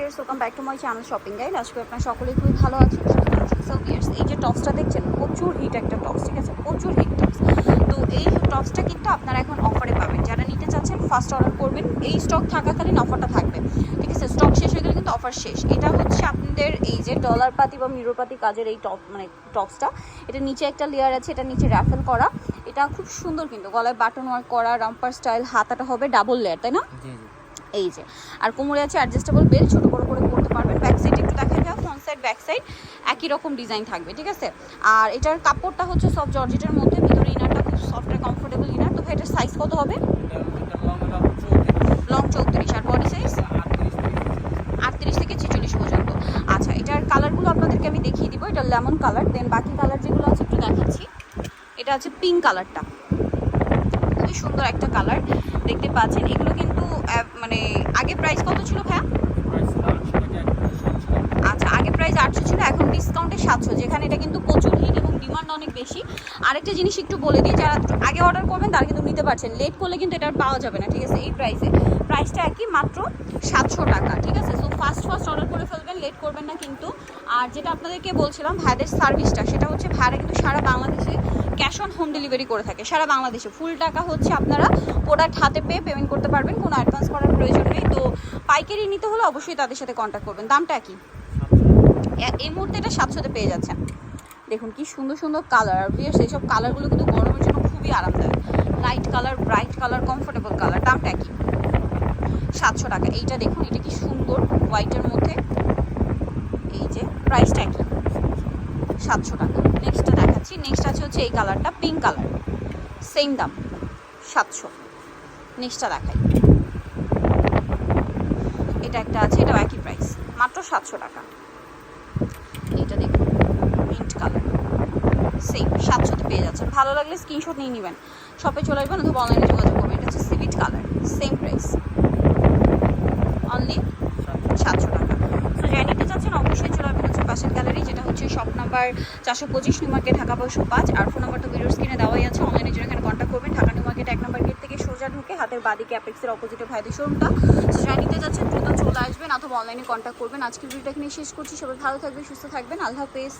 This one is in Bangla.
Viewers welcome back to my channel shopping guide আজকে আপনার সকলেই খুবই ভালো আছেন সো ভিউয়ার্স এই যে টপসটা দেখছেন, প্রচুর হিট একটা টপস ঠিক আছে? প্রচুর হিট টপস তো এই টপসটা কিন্তু আপনারা এখন অফারে পাবেন। যারা নিতে চাচ্ছেন ফার্স্ট অর্ডার করবেন। এই স্টক থাকাকালীন অফারটা থাকবে। ঠিক আছে? স্টক শেষ হয়ে গেলে কিন্তু অফার শেষ। এটা হচ্ছে আপনাদের এই যে ডলার পাতি বা মিরোপাতি কাজের এই টপ মানে টপসটা এটা নিচে একটা লেয়ার আছে, এটা নিচে র্যাফেল করা। এটা খুব সুন্দর কিন্তু, গলায় বাটন ওয়ার্ক করা, রাম্পার স্টাইল হাতাটা হবে ডাবল লেয়ার তাই না? এই যে, আর কোমরে আছে অ্যাডজাস্টেবল বেল ছোট বড় করে পড়তে পারবেন। ব্যাক সাইড একটু দেখা যায় ফ্রন্ট সাইড ব্যাক সাইড একই রকম ডিজাইন থাকবে, ঠিক আছে? আর এটার কাপড়টা হচ্ছে সব জর্জেটের মধ্যে, ভিতরে ইনারটা খুব সফট আর কমফোর্টেবল ইনার তো এটার সাইজ কত হবে? লং চৌত্রিশ, আর বডি সাইজ আটত্রিশ থেকে ছেচল্লিশ পর্যন্ত। আচ্ছা এটার কালারগুলো আপনাদেরকে আমি দেখিয়ে দিব, এটা লেমন কালার দেন বাকি কালার যেগুলো আছে একটু দেখাচ্ছি। এটা আছে পিঙ্ক কালারটা খুবই সুন্দর একটা কালার দেখতে পাচ্ছেন, এগুলো কিন্তু মানে আগে প্রাইস কত ছিল ভাইয়া? আচ্ছা আগে প্রাইস আটশো ছিল এখন ডিসকাউন্টে সাতশো। যেখানে এটা কিন্তু প্রচুর হিট এবং ডিমান্ড অনেক বেশি। আরেকটা জিনিস একটু বলে দিই যারা আগে অর্ডার করবেন তারা কিন্তু নিতে পারছেন। লেট করলে কিন্তু এটা পাওয়া যাবে না ঠিক আছে? এই প্রাইসে প্রাইসটা একই মাত্র সাতশো টাকা ঠিক আছে? সো ফার্স্ট ফার্স্ট অর্ডার করে ফেলবেন লেট করবেন না কিন্তু। আর যেটা আপনাদেরকে বলছিলাম ভাইদের সার্ভিসটা সেটা হচ্ছে ভাইরা কিন্তু সারা বাংলাদেশে ক্যাশ অন হোম ডেলিভারি করে থাকে সারা বাংলাদেশে। ফুল টাকা হচ্ছে আপনারা প্রোডাক্ট হাতে পেয়ে পেমেন্ট করতে পারবেন, কোনো অ্যাডভান্স করার প্রয়োজন নেই। তো পাইকারি নিতে হলে অবশ্যই তাদের সাথে কন্ট্যাক্ট করবেন। দামটা কি? এই মুহূর্তে এটা সাতশোতে পেয়ে যাচ্ছেন। দেখুন কি সুন্দর সুন্দর কালার আর বিয়ের সেই সব কালারগুলো কিন্তু গরমের জন্য খুবই আরামদায়ক। Light colour bright colour comfortable colour দামটা কি? সাতশো টাকা। এইটা দেখুন, এটা কি সুন্দর হোয়াইটের মধ্যে। এই যে প্রাইসটা কি? সাতশো টাকা। নেক্সটটা দেখাচ্ছি নেক্সট আছে হচ্ছে এই কালারটা পিঙ্ক কালার সেম দাম, সাতশো। নেক্সটটা দেখাই। এটা একটা আছে, এটাও একই প্রাইস মাত্র সাতশো টাকা। এটা দেখুন মিন্ট কালার সেম সাতশোতে পেয়ে যাচ্ছেন। ভালো লাগলে স্ক্রিনশট নিয়ে নেবেন। শপে চলে আসবেন অথবা অনলাইনে যোগাযোগ করবেন এটা হচ্ছে সিভিট কালার সেম প্রাইস অনলি সাতশো টাকা তো যাই নিতে চাচ্ছেন অবশ্যই চলে আসবেন হচ্ছে পাশের গ্যালারি যেটা হচ্ছে শপ নাম্বার চারশো পঁচিশ নিউ মার্কেট ঢাকা পাঁচশো পাঁচ। আর ফোন নাম্বার তো ভিডিওর স্ক্রিনে দেওয়াই আছে অনলাইনে জন্য এখানে কন্ট্যাক্ট করবেন। ঢাকা নিউ মার্কেট এক নম্বর গেট থেকে সোজা ঢুকে হাতের বাদিকে অ্যাপেক্সের অপোজিটে ভাইদের শোরুমটা যাই নিতে যাচ্ছেন, দ্রুত চলে আসবেন অথবা অনলাইনে কন্ট্যাক্ট করবেন। আজকের ভিডিওটা এখানে শেষ করছি। সবাই ভালো থাকবেন, সুস্থ থাকবেন। আল্লাহ হাফেজ।